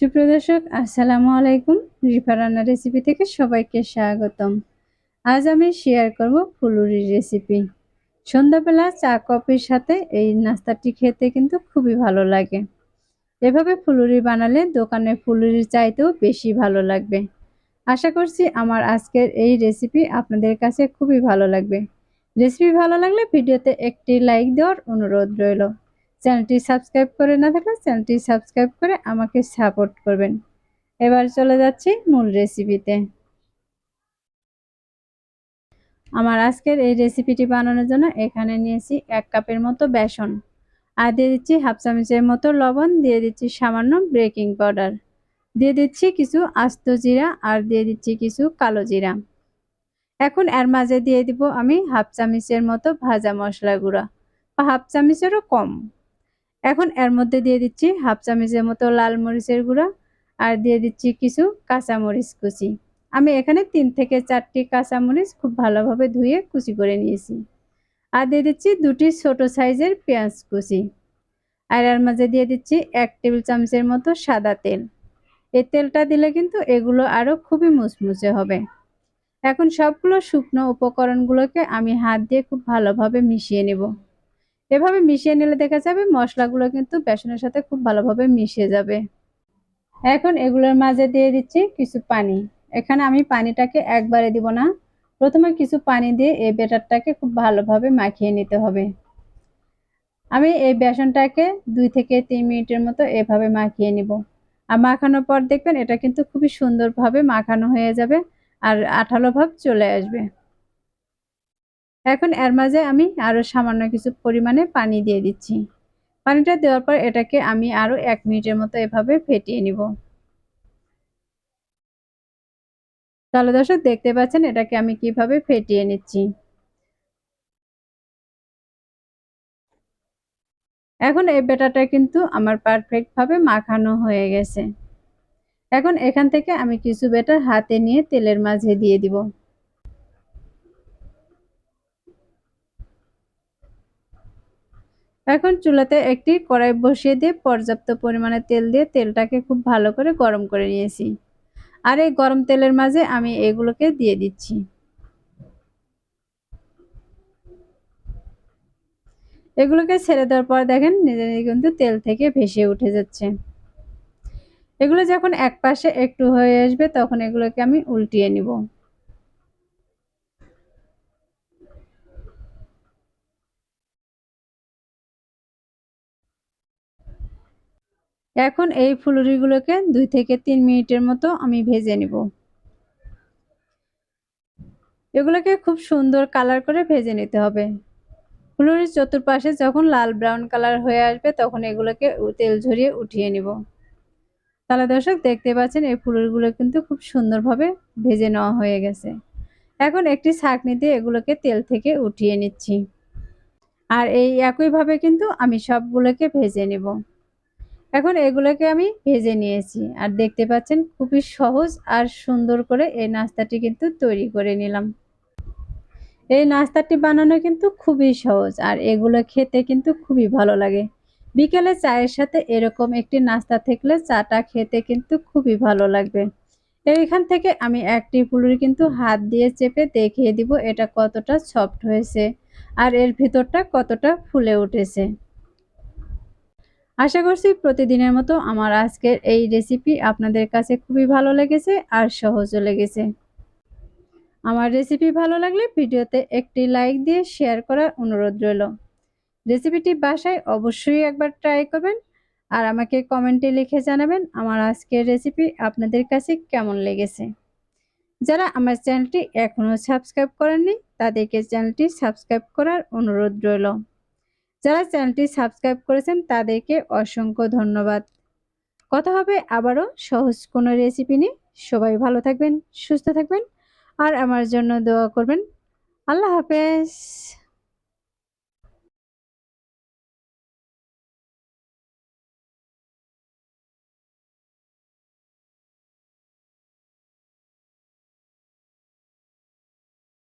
সুপ্রিয় দর্শক, আসসালামু আলাইকুম। রিফা রান্না রেসিপি থেকে সবাইকে স্বাগতম। আজ আমি শেয়ার করব ফুলুরির রেসিপি সন্ধ্যাবেলা চা কফির সাথে এই নাস্তাটি খেতে কিন্তু খুবই ভালো লাগে। এভাবে ফুলুরি বানালে দোকানে ফুলুরির চাইতেও বেশি ভালো লাগবে। আশা করছি আমার আজকের এই রেসিপি আপনাদের কাছে খুবই ভালো লাগবে। রেসিপি ভালো লাগলে ভিডিওতে একটি লাইক দেওয়ার অনুরোধ রইল। চ্যানেলটি সাবস্ক্রাইব করে না থাকলে চ্যানেলটি সাবস্ক্রাইব করে আমাকে সাপোর্ট করবেন। এবার চলে যাচ্ছি মূল রেসিপিতে আমার আজকের এই রেসিপিটি বানানোর জন্য এখানে নিয়েছি এক কাপের মতো বেসন। আর দিয়ে দিচ্ছি হাফ চামচের মতো লবণ, দিয়ে দিচ্ছি সামান্য বেকিং পাউডার দিয়ে দিচ্ছি কিছু আস্ত জিরা আর দিয়ে দিচ্ছি কিছু কালো জিরা। এখন এর মাঝে দিয়ে দিব আমি হাফ চামচের মতো ভাজা মশলা গুঁড়া। বা হাফ চামচেরও কম। এখন এর মধ্যে দিয়ে দিচ্ছি হাফ চামচের মতো লাল মরিচের গুঁড়া আর দিয়ে দিচ্ছি কিছু কাঁচামরিচ কুচি। আমি এখানে তিন থেকে চারটি কাঁচামরিচ খুব ভালোভাবে ধুয়ে কুচি করে নিয়েছি। আর দিয়ে দিচ্ছি দুটি ছোট সাইজের পেঁয়াজ কুচি। আর এর মাঝে দিয়ে দিচ্ছি এক টেবিল চামচের মতো সাদা তেল। এই তেলটা দিলে কিন্তু এগুলো আরও খুবই মুচমুচে হবে। এখন সবগুলো শুকনো উপকরণগুলোকে আমি হাত দিয়ে খুব ভালোভাবে মিশিয়ে নেব। এভাবে মিশিয়ে নিলে দেখা যাবে মশলাগুলো কিন্তু বেসনের সাথে খুব ভালোভাবে মিশে যাবে। এখন এগুলোর মাঝে দিয়ে দিচ্ছি কিছু পানি। এখানে আমি পানিটাকে একবারে দিব না। প্রথমে কিছু পানি দিয়ে এই বেটারটাকে খুব ভালোভাবে মাখিয়ে নিতে হবে। আমি এই বেসনটাকে দুই থেকে তিন মিনিটের মতো এভাবে মাখিয়ে নিব। আর মাখানোর পর দেখবেন এটা কিন্তু খুবই সুন্দরভাবে মাখানো হয়ে যাবে আর আঠালো ভাব চলে আসবে। এখন এর মাঝে আমি আরও সামান্য কিছু পরিমাণে পানি দিয়ে দিচ্ছি। পানিটা দেওয়ার পর এটাকে আমি আরও এক মিনিটের মতো এভাবে ফেটিয়ে নিব। তাহলে দর্শক, দেখতে পাচ্ছেন এটাকে আমি কীভাবে ফেটিয়ে নিচ্ছি। এখন এই বেটাটা কিন্তু আমার পারফেক্টভাবে মাখানো হয়ে গেছে। এখন এখান থেকে আমি কিছু বেটার হাতে নিয়ে তেলের মাঝে দিয়ে দিব। এখন চুলাতে একটি কড়াই বসিয়ে দিয়ে পর্যাপ্ত পরিমাণে তেল দিয়ে তেলটাকে খুব ভালো করে গরম করে নিয়েছি। আর এই গরম তেলের মাঝে আমি এগুলোকে দিয়ে দিচ্ছি। এগুলোকে ছেড়ে দেওয়ার পর দেখেন নিজে নিজে কিন্তু তেল থেকে ভেসে উঠে যাচ্ছে। এগুলো যখন এক পাশে একটু হয়ে আসবে তখন এগুলোকে আমি উল্টিয়ে নিব। এখন এই ফুলুরিগুলোকে দুই থেকে তিন মিনিটের মতো আমি ভেজে নিব। এগুলোকে খুব সুন্দর কালার করে ভেজে নিতে হবে। ফুলুরির চতুর্পাশে যখন লাল ব্রাউন কালার হয়ে আসবে, তখন এগুলোকে তেল ঝরিয়ে উঠিয়ে নিব। তাহলে দর্শক, দেখতে পাচ্ছেন এই ফুলুরিগুলো কিন্তু খুব সুন্দরভাবে ভেজে নেওয়া হয়ে গেছে। এখন একটি ছাঁকনি দিয়ে এগুলোকে তেল থেকে উঠিয়ে নিচ্ছি। আর এই একইভাবে কিন্তু আমি সবগুলোকে ভেজে নেব। এখন এগুলোকে আমি ভেজে নিয়েছি। আর দেখতে পাচ্ছেন খুবই সহজ আর সুন্দর করে এই নাস্তাটি কিন্তু তৈরি করে নিলাম। এই নাস্তাটি বানানো কিন্তু খুবই সহজ আর এগুলো খেতে কিন্তু খুবই ভালো লাগে। বিকেলে চায়ের সাথে এরকম একটি নাস্তা থাকলে চাটা খেতে কিন্তু খুবই ভালো লাগবে। এইখান থেকে আমি একটি ফুলুরি কিন্তু হাত দিয়ে চেপে দেখিয়ে দিব এটা কতটা সফট হয়েছে আর এর ভিতরটা কতটা ফুলে উঠেছে। আশা করছি প্রতিদিনের মতো আমার আজকের এই রেসিপি আপনাদের কাছে খুবই ভালো লেগেছে আর সহজও লেগেছে। আমার রেসিপি ভালো লাগলে ভিডিওতে একটি লাইক দিয়ে শেয়ার করার অনুরোধ রইল। রেসিপিটি বাসায় অবশ্যই একবার ট্রাই করবেন আর আমাকে কমেন্টে লিখে জানাবেন আমার আজকের রেসিপি আপনাদের কাছে কেমন লেগেছে। যারা আমার চ্যানেলটি এখনও সাবস্ক্রাইব করেননি তাদেরকে চ্যানেলটি সাবস্ক্রাইব করার অনুরোধ রইল। যারা চ্যানেলটি সাবস্ক্রাইব করেছেন তাদেরকে অসংখ্য ধন্যবাদ। কথা হবে আবারও সহজ কোনো রেসিপি নিয়ে। সবাই ভালো থাকবেন, সুস্থ থাকবেন, আর আমার জন্য দোয়া করবেন। আল্লাহ হাফেজ।